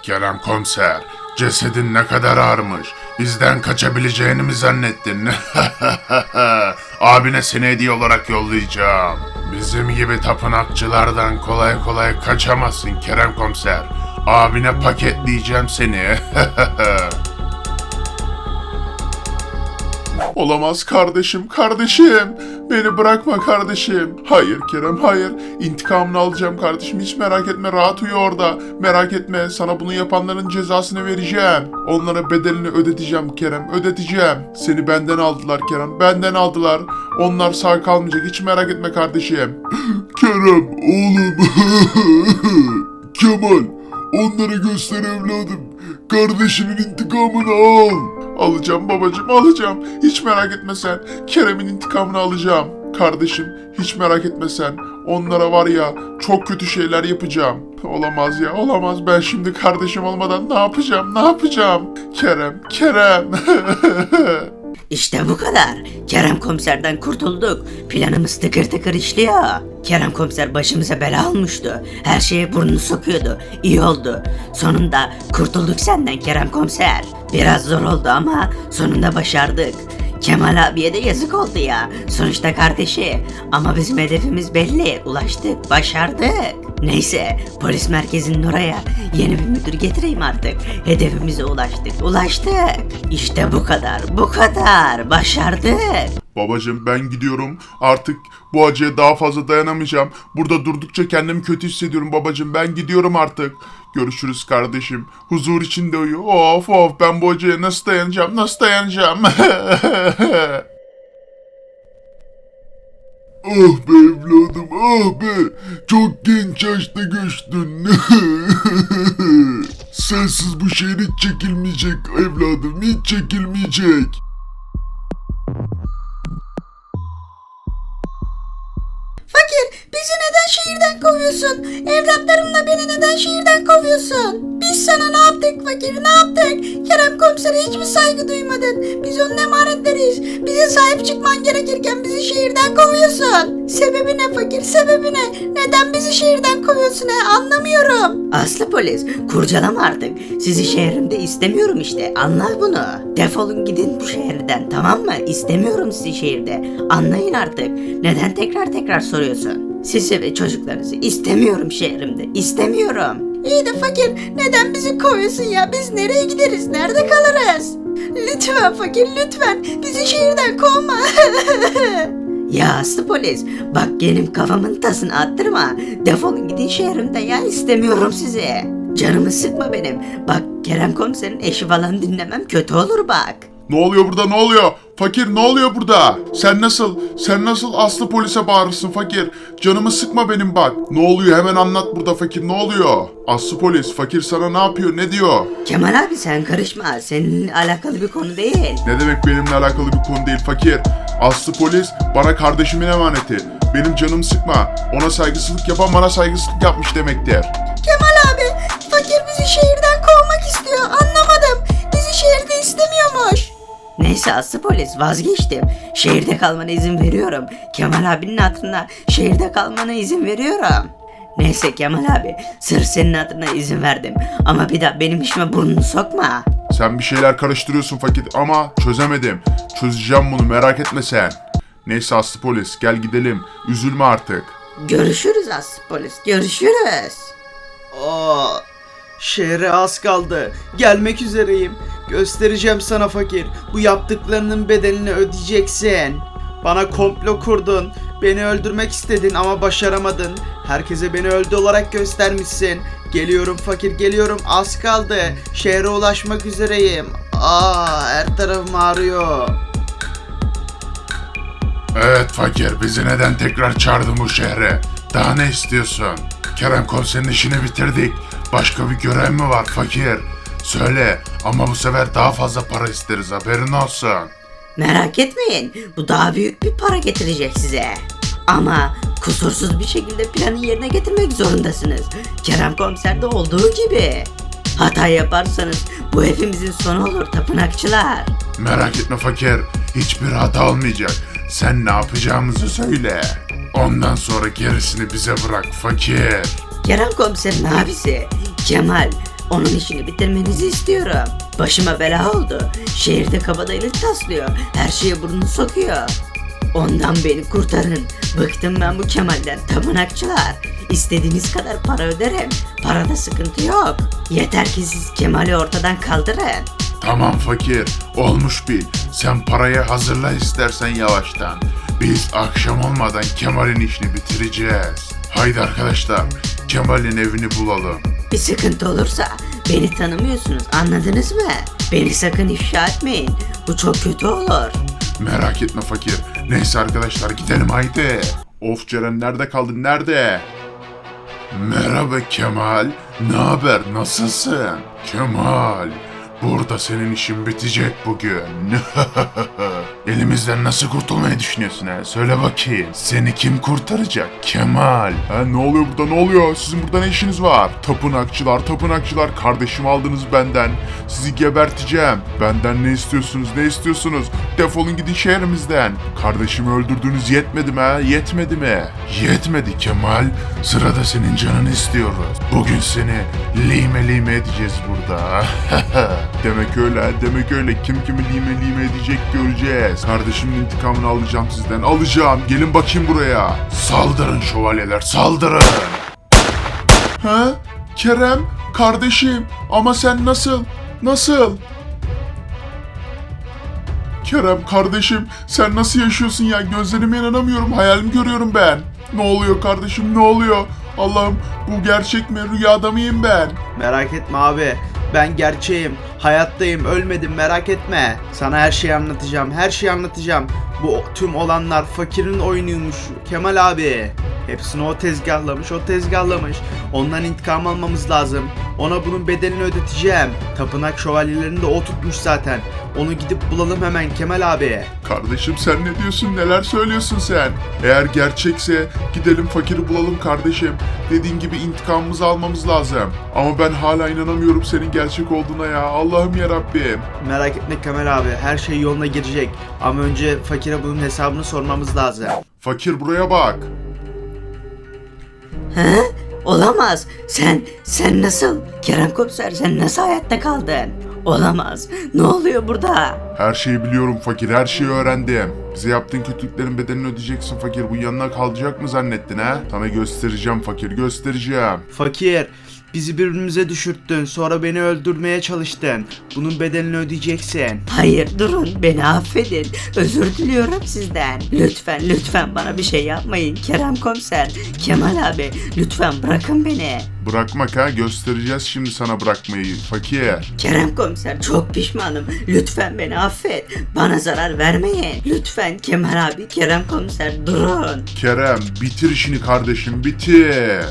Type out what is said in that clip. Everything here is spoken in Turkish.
Evet Kerem komiser. Cesedin ne kadar ağırmış. Bizden kaçabileceğini mi zannettin? Abine seni hediye olarak yollayacağım. Bizim gibi tapınakçılardan kolay kolay kaçamazsın Kerem komiser. Abine paketleyeceğim seni. Olamaz kardeşim, kardeşim. Beni bırakma kardeşim. Hayır Kerem, hayır. İntikamını alacağım kardeşim. Hiç merak etme, rahat uyu orada. Merak etme, sana bunu yapanların cezasını vereceğim. Onlara bedelini ödeteceğim Kerem, ödeteceğim. Seni benden aldılar Kerem, benden aldılar. Onlar sağ kalmayacak, hiç merak etme kardeşim. Kerem, oğlum. Kemal, onlara göster evladım. Kardeşinin intikamını al. Alacağım babacığım alacağım. Hiç merak etme sen. Kerem'in intikamını alacağım. Kardeşim hiç merak etme sen. Onlara var ya çok kötü şeyler yapacağım. Olamaz ya olamaz. Ben şimdi kardeşim olmadan ne yapacağım ne yapacağım? Kerem Kerem. İşte bu kadar. Kerem komiserden kurtulduk. Planımız tıkır tıkır işliyor. Kerem komiser başımıza bela almıştı. Her şeye burnunu sokuyordu. İyi oldu. Sonunda kurtulduk senden Kerem komiser. Biraz zor oldu ama sonunda başardık. Kemal abiye de yazık oldu ya. Sonuçta kardeşi. Ama bizim hedefimiz belli. Ulaştık, başardık. Neyse, polis merkezinin oraya yeni bir müdür getireyim artık. Hedefimize ulaştık, ulaştık. İşte bu kadar, bu kadar. Başardık. Babacığım ben gidiyorum. Artık bu acıya daha fazla dayanamayacağım. Burada durdukça kendimi kötü hissediyorum babacığım. Ben gidiyorum artık. Görüşürüz kardeşim. Huzur içinde uyu. Of of ben bu acıya nasıl dayanacağım? Nasıl dayanacağım? Ah be evladım ah be. Çok genç yaşta göçtün. Sensiz bu şehir hiç çekilmeyecek evladım. Hiç çekilmeyecek. Fakir bizi neden şehirden kovuyorsun? Evlatlarımla beni neden şehirden kovuyorsun? Biz sana ne yaptık fakir ne yaptık? Kerem komisere hiç mi saygı duymadın? Biz onun emanetleriyiz. Bize sahip çıkman gerekirken bizi şehirden kovuyorsun. Sebebi ne fakir sebebi ne? Neden bizi şehirden kovuyorsun he anlamıyorum. Aslı polis, kurcalama artık. Sizi şehrimde istemiyorum işte. Anla bunu. Defolun gidin bu şehirden tamam mı? İstemiyorum sizi şehirde. Anlayın artık. Neden tekrar tekrar soruyorsun? Sizi ve çocuklarınızı istemiyorum şehrimde. İstemiyorum. İyi de fakir neden bizi kovuyorsun ya? Biz nereye gideriz? Nerede kalırız? Lütfen fakir lütfen bizi şehirden kovma. Ya Aslı polis, bak benim kafamın tasını attırma. Defolun gidin şehrimden ya istemiyorum sizi. Canımı sıkma benim. Bak Kerem komiserin eşi falan dinlemem kötü olur bak. Ne oluyor burada ne oluyor? Fakir ne oluyor burada? Sen nasıl, sen nasıl aslı polise bağırırsın fakir? Canımı sıkma benim bak. Ne oluyor hemen anlat burada fakir ne oluyor? Aslı polis fakir sana ne yapıyor ne diyor? Kemal abi sen karışma. Seninle alakalı bir konu değil. Ne demek benimle alakalı bir konu değil fakir? Aslı polis bana kardeşimin emaneti. Benim canımı sıkma. Ona saygısızlık yapan bana saygısızlık yapmış demektir. Kemal abi fakir bizi şehirden kovmak istiyor anlamadım. Bizi şehirde istemiyormuş. Neyse Aslı polis vazgeçtim. Şehirde kalmana izin veriyorum. Kemal abinin hatırına şehirde kalmana izin veriyorum. Neyse Kemal abi sırf senin hatırına izin verdim. Ama bir daha benim işime burnunu sokma. Sen bir şeyler karıştırıyorsun fakir ama çözemedim. Çözeceğim bunu merak etme sen. Neyse Aslı polis gel gidelim. Üzülme artık. Görüşürüz Aslı polis görüşürüz. Aa, şehre az kaldı. Gelmek üzereyim. Göstereceğim sana fakir. Bu yaptıklarının bedelini ödeyeceksin. Bana komplo kurdun. Beni öldürmek istedin ama başaramadın. Herkese beni öldü olarak göstermişsin. Geliyorum fakir geliyorum az kaldı. Şehre ulaşmak üzereyim. Aa her tarafım ağrıyor. Evet fakir bizi neden tekrar çağırdın bu şehre? Daha ne istiyorsun? Kerem komiserin işini bitirdik. Başka bir görev mi var fakir? Söyle ama bu sefer daha fazla para isteriz haberin olsun. Merak etmeyin bu daha büyük bir para getirecek size. Ama kusursuz bir şekilde planı yerine getirmek zorundasınız. Kerem komiserde olduğu gibi. Hata yaparsanız bu hepimizin sonu olur tapınakçılar. Merak etme fakir. Hiçbir hata olmayacak. Sen ne yapacağımızı söyle. Ondan sonra gerisini bize bırak fakir. Kerem komiserin abisi Kemal Onun işini bitirmenizi istiyorum. Başıma bela oldu. Şehirde kabadayılık taslıyor. Her şeye burnunu sokuyor. Ondan beni kurtarın. Bıktım ben bu Kemal'den tapınakçılar. İstediğiniz kadar para öderim. Parada sıkıntı yok. Yeter ki siz Kemal'i ortadan kaldırın. Tamam fakir, olmuş bil. Sen parayı hazırla istersen yavaştan. Biz akşam olmadan Kemal'in işini bitireceğiz. Haydi arkadaşlar, Kemal'in evini bulalım. Bir sıkıntı olursa beni tanımıyorsunuz anladınız mı? Beni sakın ifşa etmeyin. Bu çok kötü olur. Merak etme fakir. Neyse arkadaşlar gidelim haydi. Of Ceren nerede kaldın nerede? Merhaba Kemal. Ne haber nasılsın? Kemal. Burada senin işin bitecek bugün. Elimizden nasıl kurtulmayı düşünüyorsun ha? Söyle bakayım. Seni kim kurtaracak? Kemal. Ha, ne oluyor burada ne oluyor? Sizin burada ne işiniz var? Tapınakçılar, tapınakçılar. Kardeşimi aldınız benden. Sizi geberteceğim. Benden ne istiyorsunuz? Ne istiyorsunuz? Defolun gidin şehrimizden. Kardeşimi öldürdüğünüz yetmedi mi ha? Yetmedi mi? Yetmedi Kemal. Sırada senin canını istiyoruz. Bugün seni lime lime edeceğiz burada. demek öyle, demek öyle. Kim kimi lime lime edecek göreceğiz. Kardeşimin intikamını alacağım sizden. Alacağım. Gelin bakayım buraya. Saldırın şövalyeler, saldırın. Ha? Kerem, kardeşim. Ama sen nasıl? Nasıl? Kerem kardeşim sen nasıl yaşıyorsun ya gözlerime inanamıyorum hayalim görüyorum ben. Ne oluyor kardeşim ne oluyor? Allah'ım bu gerçek mi rüyada mıyım ben? Merak etme abi. Ben gerçeğim. Hayattayım. Ölmedim. Merak etme. Sana her şeyi anlatacağım. Her şeyi anlatacağım. Bu tüm olanlar fakirin oyunuymuş. Kemal abi. Hepsini o tezgahlamış. O tezgahlamış. Ondan intikam almamız lazım. Ona bunun bedelini ödeteceğim. Tapınak şövalyelerini de o tutmuş zaten. Onu gidip bulalım hemen Kemal abi. Kardeşim sen ne diyorsun neler söylüyorsun sen? Eğer gerçekse gidelim fakiri bulalım kardeşim. Dediğin gibi intikamımızı almamız lazım. Ama ben hala inanamıyorum senin gerçek olduğuna ya. Allah'ım ya Rabbim. Merak etme Kemal abi. Her şey yoluna girecek. Ama önce fakire bunun hesabını sormamız lazım. Fakir buraya bak. He? Olamaz. Sen, sen nasıl? Kerem komiser sen nasıl hayatta kaldın? Olamaz. Ne oluyor burada? Her şeyi biliyorum fakir, her şeyi öğrendim. Bize yaptığın kötülüklerin bedelini ödeyeceksin fakir. Bu yanına kalacak mı zannettin ha? Sana göstereceğim fakir, göstereceğim. Fakir, bizi birbirimize düşürttün. Sonra beni öldürmeye çalıştın. Bunun bedelini ödeyeceksin. Hayır durun beni affedin. Özür diliyorum sizden. Lütfen lütfen bana bir şey yapmayın. Kerem komiser, Kemal abi lütfen bırakın beni. Bırakmak ha, göstereceğiz şimdi sana bırakmayı fakir. Kerem komiser çok pişmanım. Lütfen beni affet. Bana zarar vermeyin. Lütfen Kemal abi, Kerem komiser durun. Kerem, bitir işini kardeşim, bitir.